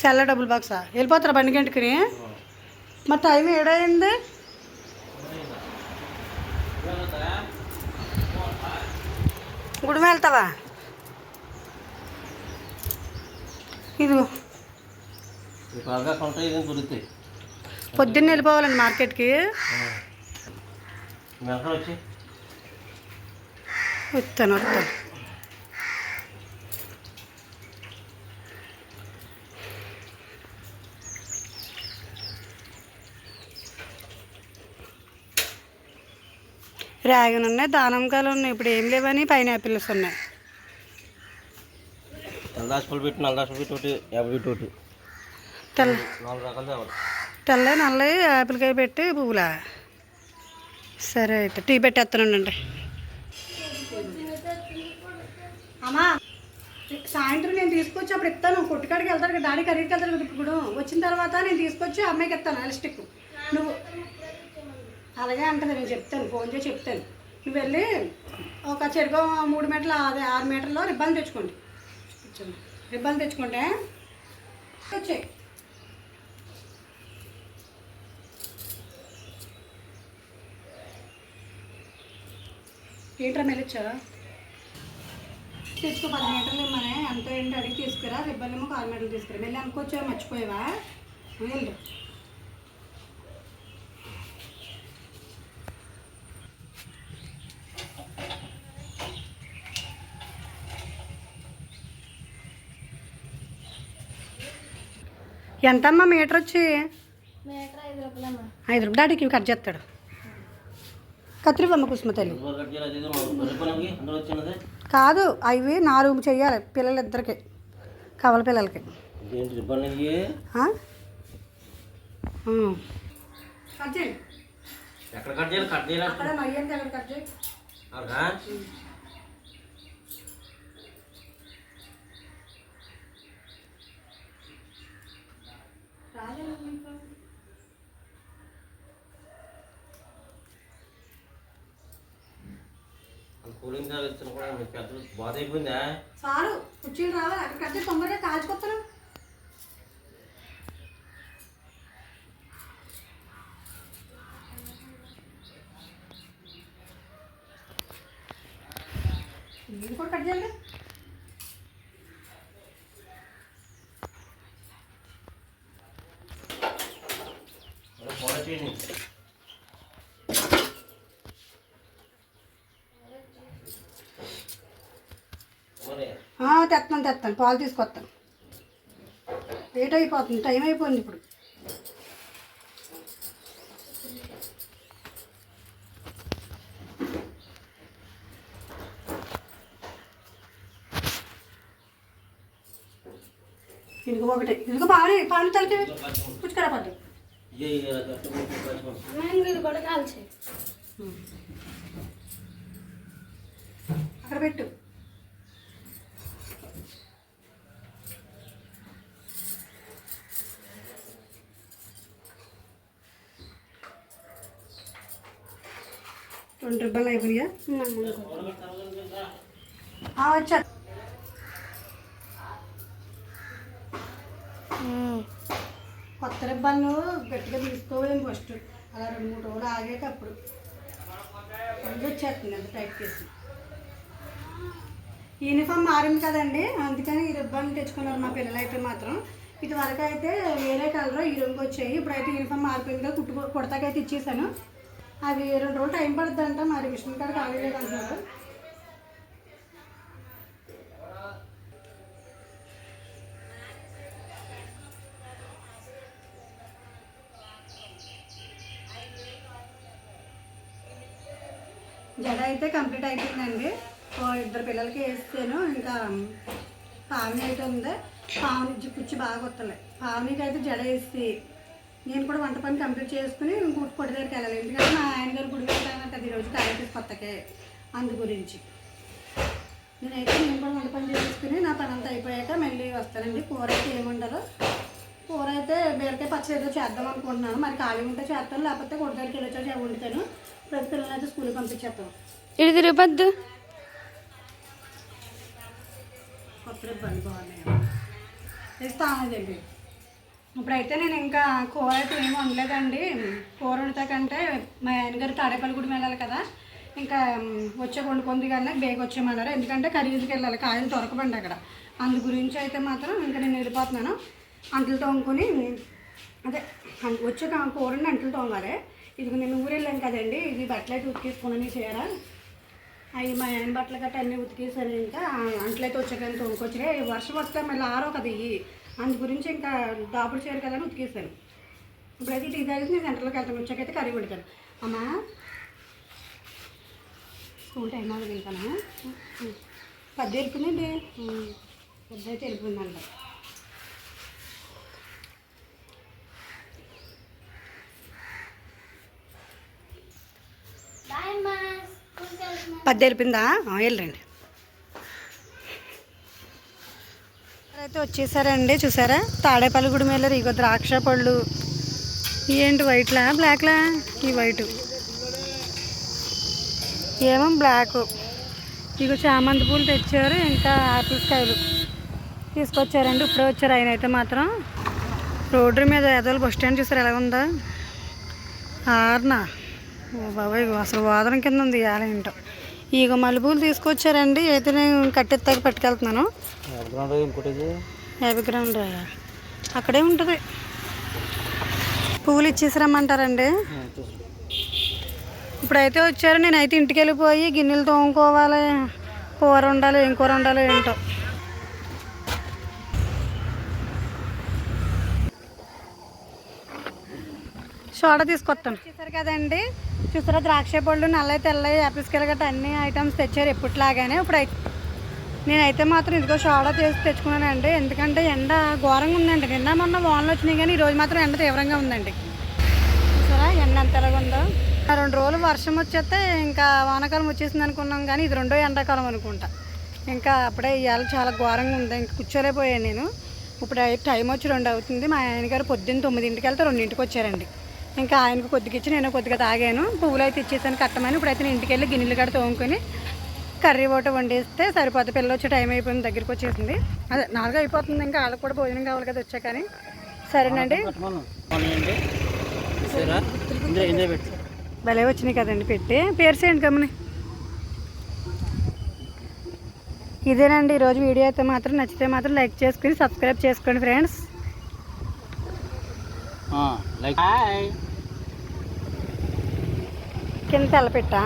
సెల్ల double బాక్సా? వెళ్ళిపోతారా బండి గంటకి మరి టైం ఏడైంది? గుడి వెళ్తావా? ఇదిగో. దొరుకుతాయి పొద్దున్న వెళ్ళిపోవాలండి మార్కెట్కి. వస్తాను వస్తాను. డ్రాగన్ ఉన్నాయి దానంకాయలు ఉన్నాయి. ఇప్పుడు ఏం లేవని పైనాపిల్స్ ఉన్నాయి. తెల్ల నల్ల యాపిల్కాయ పెట్టి పువ్వులా. సరే అయితే టీ పెట్టేస్తానండి. అమ్మా సాయంత్రం నేను తీసుకొచ్చి అప్పుడు ఇస్తాను. కొట్టుకాడికి వెళ్తాడు కదా డాడీ కరీకి వెళ్తాడు కదా ఇప్పుడు. వచ్చిన తర్వాత నేను తీసుకొచ్చి అమ్మాయికి ఇస్తాను ఎలస్టిక్ నువ్వు అలాగే అంటది నేను చెప్తాను ఫోన్ చేసి చెప్తాను. నువ్వు వెళ్ళి ఒక చెరుకు మూడు మీటర్లు అదే ఆరు మీటర్లో రిబ్బన్ తెచ్చుకోండి. రిబ్బన్ తెచ్చుకుంటే వచ్చాయి. ఏంట్రా మెలిచ్చా తెచ్చుకో పది మీటర్లు ఇమ్మనే ఎంత ఏంటి అడిగి తీసుకురా రిబ్బన్ ఏమో ఆరు మీటర్లు తీసుకురా. వెళ్ళి అనుకోవచ్చా మర్చిపోయావా? వెళ్ళరు ఎంతమ్మా మీటర్ వచ్చి ఐదు రూపాయలు డాడీకి కట్ చేస్తాడు. కత్తిరివమ్మ కుసుమ తల్లి. కాదు అవి నాలుగు చెయ్యాలి పిల్లలిద్దరికి కవల పిల్లలకి. ఇవి? కట్ చేయాలి? కట్ చేయాలి అక్కడ నయ్యండి అక్కడ కట్ చేయి అలాగా కూలింగ్ దాకా ఇచ్చిన కూడా మీకు పెద్ద బాధ అయిపోయిందా? చాలు కుర్చీలు రావాలి. అక్కడ కట్ చేయి తొందరగా కాల్చుకొస్తాను ఇది కూడా కట్ చేయండి. తెస్తాను తెస్తాను పాలు తీసుకొస్తాను లేట్ అయిపోతుంది. టైం అయిపోయింది ఇప్పుడు. ఇనుగు ఒకటి. ఇనుగు బాగానే పాలు తలకి పుచ్చుకరా పద్దు. కూడా కాల్చే అక్కడ పెట్టు. రెండు రిబ్బన్లు అయిపోయా వచ్చా. కొత్త రిబ్బన్లు గట్టిగా తీసుకోవాలి ఫస్ట్. అలా రెండు మూడు రోజులు ఆగాక అప్పుడు అది వచ్చేస్తుంది అంత టైట్ చేసి. యూనిఫామ్ మారింది కదండి అందుకని ఈ రిబ్బన్ తెచ్చుకున్నారు మా పిల్లలు అయితే మాత్రం. ఇది వరకు అయితే వేరే కలర్ ఈ రంగు వచ్చాయి. ఇప్పుడైతే యూనిఫామ్ మారిపోయింది కదా కుట్టు కుడతాకైతే ఇచ్చేసాను. అవి రెండు రోజులు టైం పడుతుందంట మరి మిషన్ కాడ ఖాళీ లేదు అంటున్నారు జడ అయితే కంప్లీట్ అయిపోయిందండి. ఓ ఇద్దరు పిల్లలకి వేస్తాను ఇంకా పావని అయితే ఉంది. పావని జి- కుచ్చి బాగా వస్తలే పావనికి అయితే జడ వేసి నేను కూడా వంట పని కంప్లీట్ చేసుకుని ఇంకొక పొడి దగ్గరికి వెళ్ళాలి. ఎందుకంటే మా ఆయన గారు గుడి వెళ్తాను కదా ఈరోజు కాయతీసి కొత్తకే అందు గురించి. నేనైతే నేను కూడా వంట పని చేసుకుని నా పని అంతా అయిపోయాక మళ్ళీ వస్తానండి. కూర అయితే ఏముండదు. కూర అయితే బీరకాయ పచ్చడి ఏదో చేద్దాం అనుకుంటున్నాను. మరి ఖాళీ ఉంటే చేస్తాను లేకపోతే కొడి దగ్గరికి వెళ్ళొచ్చా వండుతాను. ప్రతి పిల్లలు అయితే స్కూల్కి పంపించేస్తాను. ఇది తిరుపద్దు కొత్త బండి బాగున్నాయి ఇస్తాను చెప్పి ఇప్పుడైతే నేను ఇంకా కూర అయితే ఏమి వండలేదండి. కూర వండుతాకంటే మా ఆయనగారు తాడేపల్లిగూడెం వెళ్ళాలి కదా. ఇంకా వచ్చే వండుకుంది కానీ బేగ వచ్చేయమన్నారు. ఎందుకంటే ఖరీదుకి వెళ్ళాలి. కాయలు దొరకబండి అక్కడ. అందు గురించి అయితే మాత్రం ఇంకా నేను వెళ్ళిపోతున్నాను. అంట్లు తోముకొని అదే వచ్చే కా- కూరని అంట్లు తోమాలి ఇది నేను ఊరు వెళ్ళాను కదండి. ఇది బట్టలు అయితే ఉతికేసుకుని చేయరా అవి మా ఆయన బట్టలు గట్ట అన్నీ ఉతికేసాను ఇంకా. అంటలైతే వచ్చాకని తోముకొచ్చినాయి. వర్షం వస్తే మళ్ళీ ఆరో కదా ఇవి. అందు గురించి ఇంకా దాపుడు చేయరు కదా అని ఉతికేసాను ఇప్పుడైతే టీ తాగేసి నేను సెంటర్లోకి వెళ్తాను. వచ్చాకైతే కర్రీ పెడతాను అమ్మా స్కూల్ టైం అవ్వదు వెళ్తాను పెద్ద వెళ్ళిపోయిందండి పెద్ద అయితే వెళ్ళిపోయిందంట పెద్ద వెళ్ళిపోయిందా ఆ, వెళ్ళండి అయితే వచ్చేసారండి చూసారా? తాడేపల్లిగూడి మీద ఇగో ద్రాక్ష పళ్ళు. ఏంటి వైట్లా? బ్లాక్లా? ఈ వైట్. ఏమో బ్లాక్. ఇగో చామంతి పూలు తెచ్చారు ఇంకా ఆపిల్స్ కాయలు తీసుకొచ్చారండి ఇప్పుడే వచ్చారు. ఆయన అయితే మాత్రం రోడ్డు మీద ఎదలు బస్ స్టాండ్ చూసారు ఎలా ఉందా? ఆర్నా. ఓ బాబాయ్ అసలు వాదన కింద ఉంది ఇవాళ ఏంటో. ఇక మల్లెపూలు తీసుకొచ్చారండి. అయితే నేను కట్టెత్తాక పట్టుకెళ్తున్నాను. యాభై గ్రాములు అక్కడే ఉంటుంది. పువ్వులు ఇచ్చేసిరమ్మంటారండి. ఇప్పుడైతే వచ్చారు. నేనైతే ఇంటికి వెళ్ళిపోయి గిన్నెలు తోముకోవాలి. కూర ఉండాలి ఏం కూర ఉండాలి ఏంటో. సోడా తీసుకొస్తాను. కదండి. చూసారా ద్రాక్ష పళ్ళు నల్ల తెల్లవి యాపిల్స్కెళ్ళ గట్రా అన్ని ఐటమ్స్ తెచ్చారు ఎప్పటిలాగానే. ఇప్పుడు అయితే నేనైతే మాత్రం ఇదిగో సోడా చేసి తెచ్చుకున్నానండి. ఎందుకంటే ఎండ ఘోరంగా ఉందండి. నిన్న మొన్న వానలు వచ్చినాయి కానీ ఈరోజు మాత్రం ఎండ తీవ్రంగా ఉందండి. చూసారా ఎండ ఎంత ఎలాగ ఉందో ఆ రెండు రోజులు వర్షం వచ్చేస్తే ఇంకా వానాకాలం వచ్చేసింది అనుకున్నాం కానీ ఇది రెండో ఎండాకాలం అనుకుంటా. ఇంకా అప్పుడే ఇవాళ చాలా ఘోరంగా ఉంది. ఇంకా కూర్చోలేకపోయాను నేను. ఇప్పుడు టైం వచ్చి రెండు అవుతుంది. మా ఆయన గారు పొద్దున్న తొమ్మిదింటికి వెళ్తే రెండింటికి వచ్చారండి. ఇంకా ఆయనకు కొద్దిగా ఇచ్చి నేను కొద్దిగా తాగాను. పువ్వులు అయితే ఇచ్చేసాను కట్టమని. ఇప్పుడైతే నేను ఇంటికి వెళ్ళి గిన్నెలు కడ తోముకొని కర్రీ ఒకటి వండిస్తే సరిపోతే పిల్లలు వచ్చే టైం అయిపోయింది దగ్గరికి వచ్చేసింది. అదే నాలుగు అయిపోతుంది ఇంకా వాళ్ళకి కూడా భోజనం కావాలి కదా వచ్చా కానీ. సరేనండి. భలే వచ్చినాయి కదండి పెట్టి. పేర్చేయండి కమ్మని ఇదేనండి ఈరోజు వీడియో అయితే మాత్రం నచ్చితే మాత్రం లైక్ చేసుకుని సబ్స్క్రైబ్ చేసుకోండి ఫ్రెండ్స్. లైక్ హాయ్ కింద తెల్లపెట్టా?